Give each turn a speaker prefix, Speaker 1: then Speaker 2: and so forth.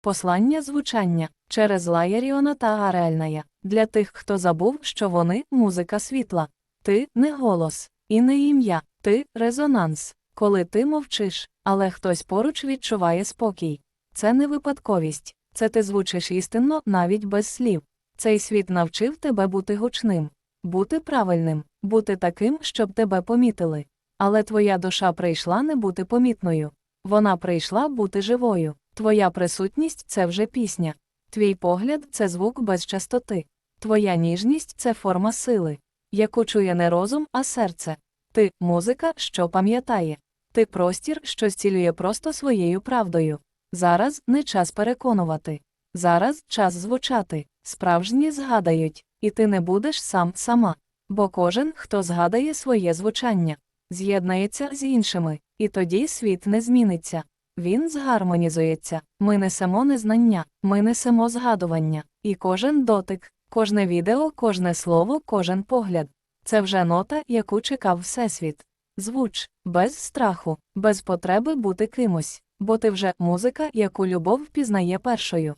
Speaker 1: Послання звучання через Лаяріона та Гарельная. Для тих, хто забув, що вони музика світла. Ти не голос, і не ім'я, ти резонанс. Коли ти мовчиш, але хтось поруч відчуває спокій. Це не випадковість, це ти звучиш істинно навіть без слів. Цей світ навчив тебе бути гучним, бути правильним, бути таким, щоб тебе помітили. Але твоя душа прийшла не бути помітною. Вона прийшла бути живою. Твоя присутність це вже пісня. Твій погляд це звук без частоти. Твоя ніжність це форма сили, яку чує не розум, а серце. Ти музика, що пам'ятає. Ти простір, що зцілює просто своєю правдою. Зараз не час переконувати. Зараз час звучати. Справжні згадають, і ти не будеш сам сама. Бо кожен, хто згадає своє звучання, з'єднається з іншими, і тоді світ не зміниться. Він згармонізується. Ми несемо незнання, ми несемо згадування, і кожен дотик, кожне відео, кожне слово, кожен погляд. Це вже нота, яку чекав Всесвіт. Звуч, без страху, без потреби бути кимось, бо ти вже музика, яку любов пізнає першою.